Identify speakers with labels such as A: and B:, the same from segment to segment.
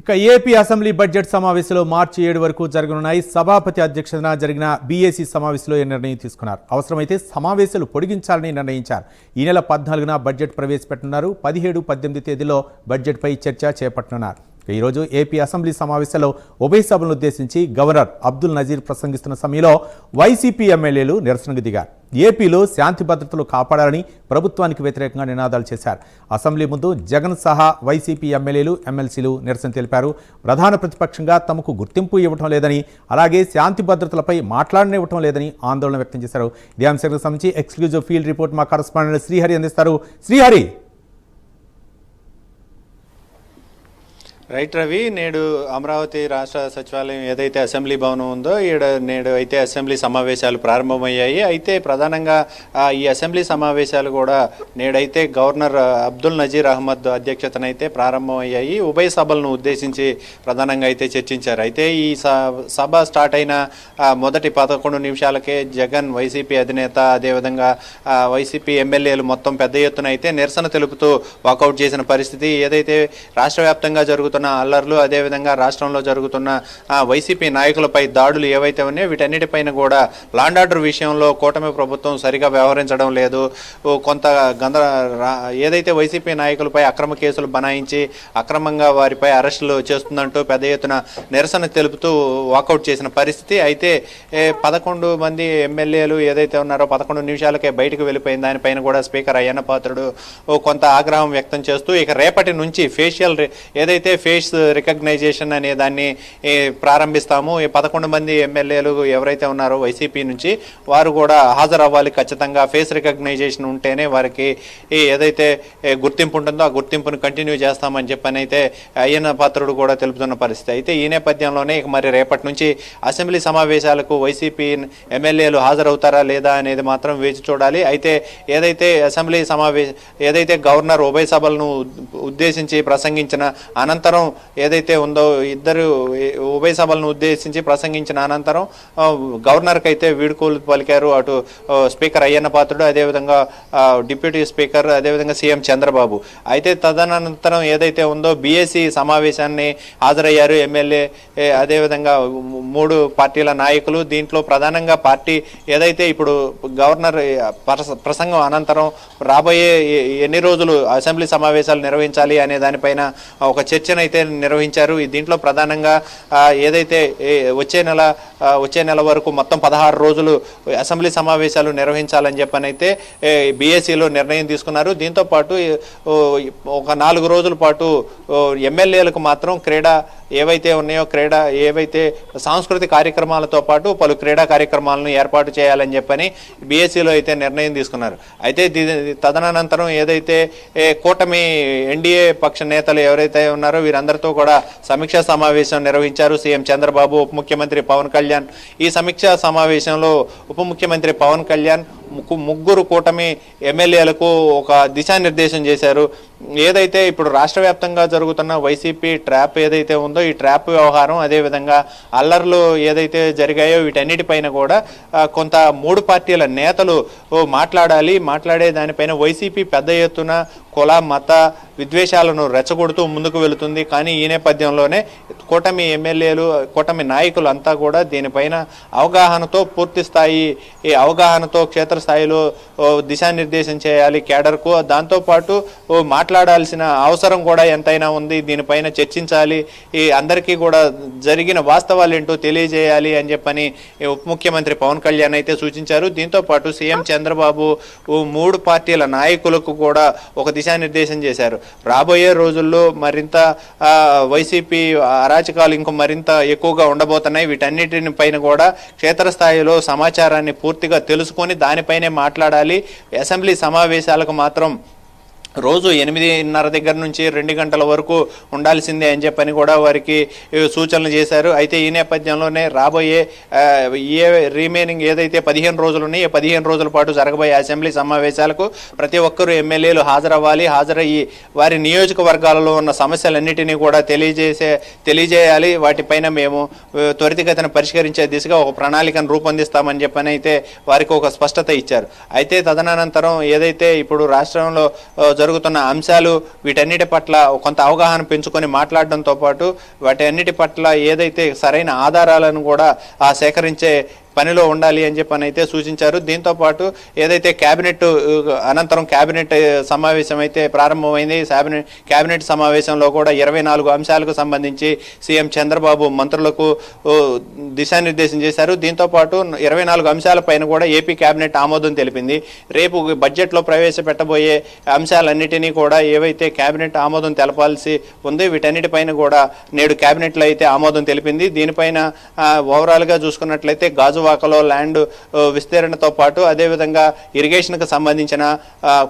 A: ఇక AP assembly budget సమావేశంలో మార్చి ఏడు వరకు జరగనున్నాయి సభాపతి అధ్యక్షతన జరిగిన బీఏసీ సమావేశంలో ఈ నిర్ణయం తీసుకున్నారు. అవసరమైతే సమావేశాలు పొడిగించాలని నిర్ణయించారు. ఈ నెల పద్నాలుగున బడ్జెట్ ప్రవేశపెట్టనున్నారు. పదిహేడు పద్దెనిమిది తేదీలో బడ్జెట్పై చర్చ చేపట్టనున్నారు. ఈరోజు ఏపీ అసెంబ్లీ సమావేశంలో ఉభయ సభలను ఉద్దేశించి గవర్నర్ అబ్దుల్ నజీర్ ప్రసంగిస్తున్న సమయంలో వైసీపీ ఎమ్మెల్యేలు నిరసనకు దిగారు. ఏపీలో శాంతి భద్రతలు కాపాడాలని ప్రభుత్వానికి వ్యతిరేకంగా నినాదాలు చేశారు. అసెంబ్లీ ముందు జగన్ సహా వైసీపీ ఎమ్మెల్యేలు ఎమ్మెల్సీలు నిరసన తెలిపారు. ప్రధాన ప్రతిపక్షంగా తమకు గుర్తింపు ఇవ్వటం లేదని అలాగే శాంతి భద్రతలపై మాట్లాడనివ్వటం లేదని ఆందోళన వ్యక్తం చేశారు. ఇదే అంశానికి సంబంధించి ఎక్స్క్లూజివ్ ఫీల్డ్ రిపోర్ట్ మా కరస్పాండెంట్ శ్రీహరి అందిస్తారు. శ్రీహరి!
B: రైట్ రవి నేడు అమరావతి రాష్ట్ర సచివాలయం ఏదైతే అసెంబ్లీ భవనం ఉందో ఈడ నేడు అయితే అసెంబ్లీ సమావేశాలు ప్రారంభమయ్యాయి. అయితే ప్రధానంగా ఈ అసెంబ్లీ సమావేశాలు కూడా నేడైతే గవర్నర్ అబ్దుల్ నజీర్ అహ్మద్ అధ్యక్షతన అయితే ప్రారంభమయ్యాయి. ఉభయ సభలను ఉద్దేశించి ప్రధానంగా అయితే చర్చించారు. అయితే ఈ స- సభ స్టార్ట్ అయిన మొదటి పదకొండు నిమిషాలకే జగన్ వైసీపీ అధినేత అదేవిధంగా వైసీపీ ఎమ్మెల్యేలు మొత్తం పెద్ద ఎత్తున అయితే నిరసన తెలుపుతూ వాకౌట్ చేసిన పరిస్థితి ఏదైతే రాష్ట్ర వ్యాప్తంగా జరుగుతున్న అల్లర్లు అదేవిధంగా రాష్ట్రంలో జరుగుతున్న వైసీపీ నాయకులపై దాడులు ఏవైతే ఉన్నాయో వీటన్నిటిపైన కూడా లాండ్ ఆర్డర్ విషయంలో కూటమి ప్రభుత్వం సరిగా వ్యవహరించడం లేదు. కొంత గంద ఏదైతే వైసీపీ నాయకులపై అక్రమ కేసులు బనాయించి అక్రమంగా వారిపై అరెస్టులు చేస్తుందంటూ పెద్ద ఎత్తున నిరసన తెలుపుతూ వాకౌట్ చేసిన పరిస్థితి. అయితే పదకొండు మంది ఎమ్మెల్యేలు ఏదైతే ఉన్నారో పదకొండు నిమిషాలకే బయటకు వెళ్ళిపోయిన దానిపైన కూడా స్పీకర్ అయ్యన్న పాత్రుడు కొంత ఆగ్రహం వ్యక్తం చేస్తూ ఇక రేపటి నుంచి ఫేషియల్ ఏదైతే ఫేస్ రికగ్నైజేషన్ అనే దాన్ని ప్రారంభిస్తాము. ఈ పదకొండు మంది ఎమ్మెల్యేలు ఎవరైతే ఉన్నారో వైసీపీ నుంచి వారు కూడా హాజరవ్వాలి ఖచ్చితంగా. ఫేస్ రికగ్నైజేషన్ ఉంటేనే వారికి ఏదైతే గుర్తింపు ఉంటుందో ఆ గుర్తింపును కంటిన్యూ చేస్తామని చెప్పని అయితే అయ్యన్న పాత్రుడు కూడా తెలుపుతున్న పరిస్థితి. అయితే ఈ నేపథ్యంలోనే ఇక మరి రేపటి నుంచి అసెంబ్లీ సమావేశాలకు వైసీపీ ఎమ్మెల్యేలు హాజరవుతారా లేదా అనేది మాత్రం వేచి చూడాలి. అయితే ఏదైతే అసెంబ్లీ సమావేశ ఏదైతే గవర్నర్ ఉభయ సభలను ఉద్దేశించి ప్రసంగించిన అనంతరం ఏదైతే ఉందో ఇద్దరు ఉభయ సభలను ఉద్దేశించి ప్రసంగించిన అనంతరం గవర్నర్కి అయితే వీడుకోలు పలికారు. అటు స్పీకర్ అయ్యన్న పాత్రుడు అదేవిధంగా డిప్యూటీ స్పీకర్ అదేవిధంగా సీఎం చంద్రబాబు. అయితే తదనంతరం ఏదైతే ఉందో బీఎస్సీ సమావేశాన్ని హాజరయ్యారు ఎమ్మెల్యే అదేవిధంగా మూడు పార్టీల నాయకులు. దీంట్లో ప్రధానంగా పార్టీ ఏదైతే ఇప్పుడు గవర్నర్ ప్రసంగం అనంతరం రాబోయే ఎన్ని రోజులు అసెంబ్లీ సమావేశాలు నిర్వహించాలి అనే దానిపైన ఒక చర్చను అయితే నిర్వహించారు దీంట్లో ప్రధానంగా ఏదైతే వచ్చే నెల వచ్చే నెల వరకు మొత్తం పదహారు రోజులు అసెంబ్లీ సమావేశాలు నిర్వహించాలని చెప్పనైతే బీఎస్సీలో నిర్ణయం తీసుకున్నారు. దీంతో పాటు ఒక నాలుగు రోజుల పాటు ఎమ్మెల్యేలకు మాత్రం క్రీడా ఏవైతే ఉన్నాయో క్రీడా ఏవైతే సాంస్కృతిక కార్యక్రమాలతో పాటు పలు క్రీడా కార్యక్రమాలను ఏర్పాటు చేయాలని చెప్పని బీఎస్సీలో అయితే నిర్ణయం తీసుకున్నారు. అయితే తదనంతరం ఏదైతే కూటమి ఎన్డీఏ పక్ష నేతలు ఎవరైతే ఉన్నారో వీరందరితో కూడా సమీక్షా సమావేశం నిర్వహించారు సీఎం చంద్రబాబు ఉప ముఖ్యమంత్రి పవన్ కళ్యాణ్. ఈ సమీక్షా సమావేశంలో ఉప ముఖ్యమంత్రి పవన్ కళ్యాణ్ ముగ్గు- ముగ్గురు కూటమి ఎమ్మెల్యేలకు ఒక దిశానిర్దేశం చేశారు. ఏదైతే ఇప్పుడు రాష్ట్ర వ్యాప్తంగా జరుగుతున్న వైసీపీ ట్రాప్ ఏదైతే ఉందో ఈ ట్రాప్ వ్యవహారం అదేవిధంగా అల్లర్లు ఏదైతే జరిగాయో వీటన్నిటిపైన కూడా కొంత మూడు పార్టీల నేతలు మాట్లాడాలి. మాట్లాడే దానిపైన వైసీపీ పెద్ద ఎత్తున కుల మత విద్వేషాలను రెచ్చగొడుతూ ముందుకు వెళుతుంది. కానీ ఈ నేపథ్యంలోనే కూటమి ఎమ్మెల్యేలు కూటమి నాయకులు అంతా కూడా దీనిపైన అవగాహనతో పూర్తి స్థాయి ఈ అవగాహనతో క్షేత్రస్థాయిలో దిశానిర్దేశం చేయాలి కేడర్కు దాంతోపాటు మాట్లాడాల్సిన అవసరం కూడా ఎంతైనా ఉంది. దీనిపైన చర్చించాలి. ఈ అందరికీ కూడా జరిగిన వాస్తవాలు ఏంటో తెలియజేయాలి అని చెప్పని ఉప ముఖ్యమంత్రి పవన్ కళ్యాణ్ అయితే సూచించారు. దీంతో పాటు సీఎం చంద్రబాబు మూడు పార్టీల నాయకులకు కూడా ఒక దిశానిర్దేశం చేశారు. రాబోయే రోజుల్లో మరింత వైసీపీ అరాచకాలు ఇంకో మరింత ఎక్కువగా ఉండబోతున్నాయి. వీటన్నిటిని పైన కూడా క్షేత్రస్థాయిలో సమాచారాన్ని పూర్తిగా తెలుసుకొని దానిపైనే మాట్లాడాలి. అసెంబ్లీ సమావేశాలకు మాత్రం రోజు ఎనిమిదిన్నర దగ్గర నుంచి రెండు గంటల వరకు ఉండాల్సిందే అని చెప్పని కూడా వారికి సూచనలు చేశారు. అయితే ఈ నేపథ్యంలోనే రాబోయే ఏ రిమైనింగ్ ఏదైతే పదిహేను రోజులు ఉన్నాయో ఈ పదిహేను రోజుల పాటు జరగబోయే అసెంబ్లీ సమావేశాలకు ప్రతి ఒక్కరూ ఎమ్మెల్యేలు హాజరవ్వాలి. హాజరయ్యి వారి నియోజకవర్గాలలో ఉన్న సమస్యలన్నిటినీ కూడా తెలియజేసే తెలియజేయాలి. వాటిపైన మేము ఆ, త్వరితగతిన పరిష్కరించే దిశగా ఒక ప్రణాళికను రూపొందిస్తామని చెప్పని అయితే వారికి ఒక స్పష్టత ఇచ్చారు. అయితే తదనంతరం ఏదైతే ఇప్పుడు రాష్ట్రంలో జరుగుతున్న అంశాలు వీటన్నిటి పట్ల కొంత అవగాహన పెంచుకొని మాట్లాడడంతో పాటు వాటి అన్నిటి పట్ల ఏదైతే సరైన ఆధారాలను కూడా ఆ సేకరించే పనిలో ఉండాలి అని చెప్పని అయితే సూచించారు. దీంతో పాటు ఏదైతే కేబినెట్ అనంతరం కేబినెట్ సమావేశం అయితే ప్రారంభమైంది. కేబినెట్ సమావేశంలో కూడా ఇరవై నాలుగు అంశాలకు సంబంధించి సీఎం చంద్రబాబు మంత్రులకు దిశానిర్దేశం చేశారు. దీంతో పాటు ఇరవై నాలుగు అంశాలపైన కూడా ఏపీ కేబినెట్ ఆమోదం తెలిపింది. రేపు బడ్జెట్లో ప్రవేశపెట్టబోయే అంశాలన్నిటినీ కూడా ఏవైతే కేబినెట్ ఆమోదం తెలపాల్సి ఉంది వీటన్నిటిపైన కూడా నేడు కేబినెట్లో అయితే ఆమోదం తెలిపింది. దీనిపైన ఓవరాల్గా చూసుకున్నట్లయితే గాజువాకలో ల్యాండ్ ఆ, విస్తీర్ణతో పాటు అదేవిధంగా ఇరిగేషన్కి సంబంధించిన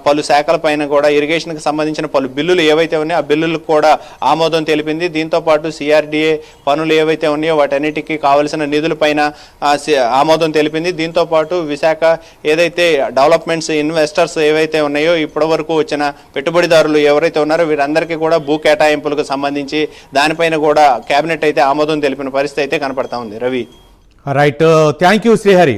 B: పలు శాఖల పైన కూడా ఇరిగేషన్కి సంబంధించిన పలు బిల్లులు ఏవైతే ఉన్నాయో ఆ బిల్లులకు కూడా ఆమోదం తెలిపింది. దీంతో పాటు సిఆర్డిఏ పనులు ఏవైతే ఉన్నాయో వాటన్నిటికీ కావలసిన నిధులపైన ఆమోదం తెలిపింది. దీంతో పాటు విశాఖ ఏదైతే డెవలప్మెంట్స్ ఇన్వెస్టర్స్ ఏవైతే ఉన్నాయో ఇప్పటి వరకు వచ్చిన పెట్టుబడిదారులు ఎవరైతే ఉన్నారో వీరందరికీ కూడా భూ కేటాయింపులకు సంబంధించి దానిపైన కూడా కేబినెట్ అయితే ఆమోదం తెలిపిన పరిస్థితి అయితే కనపడతా ఉంది. Ravi.
A: Right thank you Srihari